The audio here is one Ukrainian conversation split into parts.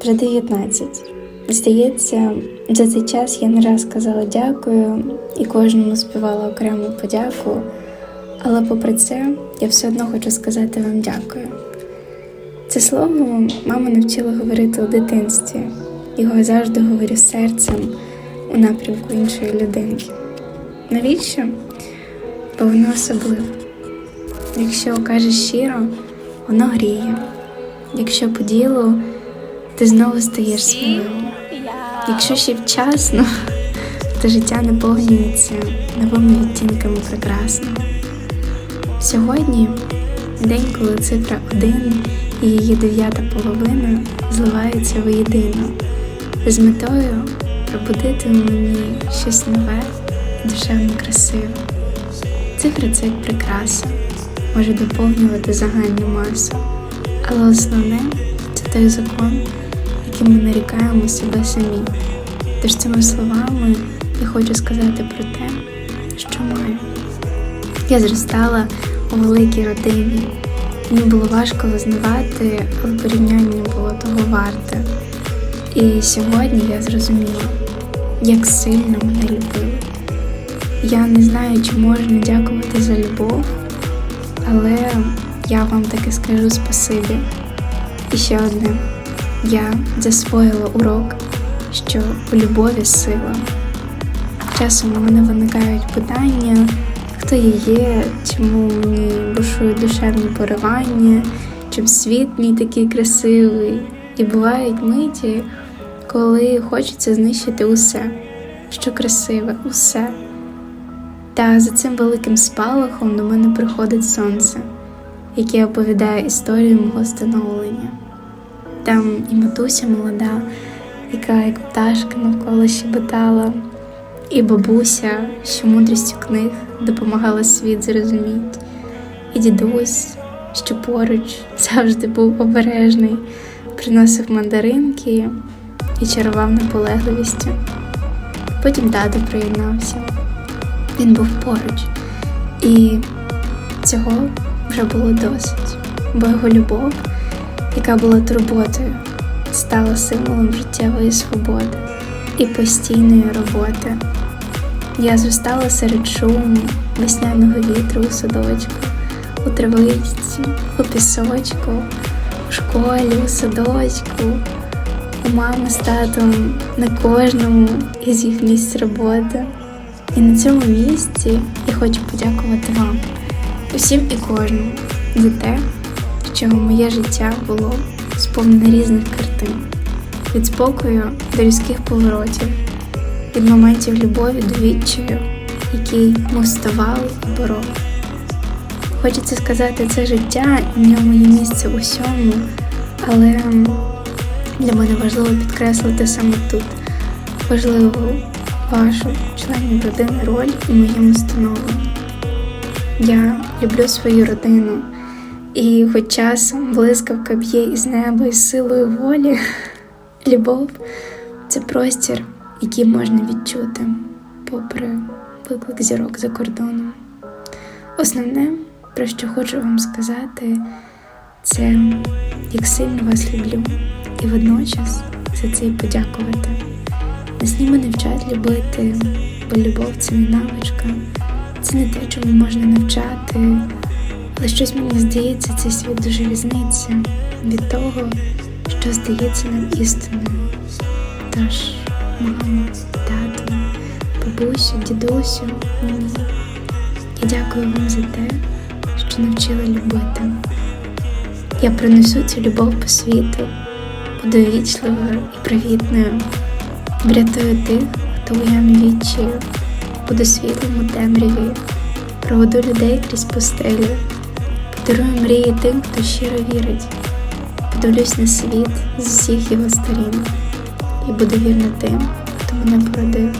Вже 19. Здається, за цей час я не раз казала дякую і кожному співала окрему подяку. Але попри це, я все одно хочу сказати вам дякую. Це слово мама навчила говорити у дитинстві. Його завжди говорю серцем у напрямку іншої людинки. Навіщо? Бо воно особливе. Якщо кажеш щиро, воно гріє. Якщо по ділу, ти знову стаєш сміливим. Якщо ще вчасно, то життя наповнюється новими відтінками прекрасного. Сьогодні день, коли цифра 1 і її дев'ята половина зливаються воєдино, з метою пробудити у мені щось нове і душевно красиве. Цифра це як прикраса, може доповнювати загальну масу, але основне це той закон, яким ми нарікаємо себе самі. Тож цими словами я хочу сказати про те, що маю. Я зростала у великій родині. Мені було важко визнавати, але порівняння було того варте. І сьогодні я зрозуміла, як сильно мене любили. Я не знаю, чи можна дякувати за любов, але я вам таки скажу спасибі. І ще одне. Я засвоїла урок, що у любові сила. Часом у мене виникають питання, хто я є, чому мені бушують душевні поривання, чим світ мій такий красивий. І бувають миті, коли хочеться знищити усе, що красиве, усе. Та за цим великим спалахом до мене приходить сонце, яке оповідає історію мого становлення. Там і матуся молода, яка як пташка навколо щебетала, і бабуся, що мудрістю книг допомагала світ зрозуміти, і дідусь, що поруч завжди був обережний, приносив мандаринки і чарував наполегливістю. Потім тато приєднався. Він був поруч, і цього вже було досить, бо його любов, яка була турботою, стала символом життєвої свободи і постійної роботи. Я зростала серед шуму, весняного вітру у садочку, у травичці, у пісочку, у школі, у садочку, у мами з татом на кожному із їх місць роботи. І на цьому місці я хочу подякувати вам, усім і кожному, за те, що моє життя було сповнене різних картин, від спокою до різких поворотів, від моментів любові до відчаю, який ми вставали і бороли. Хочеться сказати, це життя, і в ньому є місце усьому, але для мене важливо підкреслити саме тут. Важливо вашу членів родини роль у моєму становленні. Я люблю свою родину, і хоч часом блискавка б'є із неба із силою волі, любов це простір, який можна відчути, попри виклик зірок за кордоном. Основне, про що хочу вам сказати, це як сильно вас люблю, і водночас за це й подякувати. Нас ніби не вчать любити, бо любов це не навичка, це не те, чому можна навчати. Але щось мені здається, цей світ дуже різниця від того, що здається нам істинною. Тож, мамо, тато, бабусю, дідусю, мені. Я дякую вам за те, що навчили любити. Я принесу цю любов по світу, буду вічливою і привітною. Врятую тих, хто у ямі відчаю, буду світлом у темряві, проведу людей крізь пустелю, подарую мрії тим, хто щиро вірить, подивлюсь на світ з усіх його сторін і буду вірна тим, хто мене породив.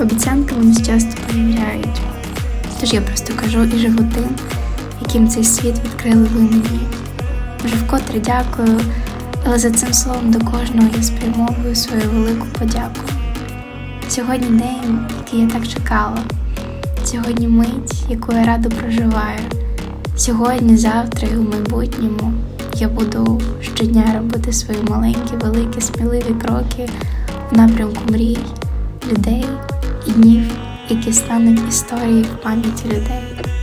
Обіцянки мене часто перевіряють, тож я просто кажу і живу тим, яким цей світ відкрили ви мені. Вже вкотре дякую. Але за цим словом до кожного я спрямовую свою велику подяку. Сьогодні день, який я так чекала, сьогодні мить, яку я радо проживаю, сьогодні, завтра і у майбутньому я буду щодня робити свої маленькі, великі, сміливі кроки в напрямку мрій, людей і днів, які стануть історією в пам'яті людей.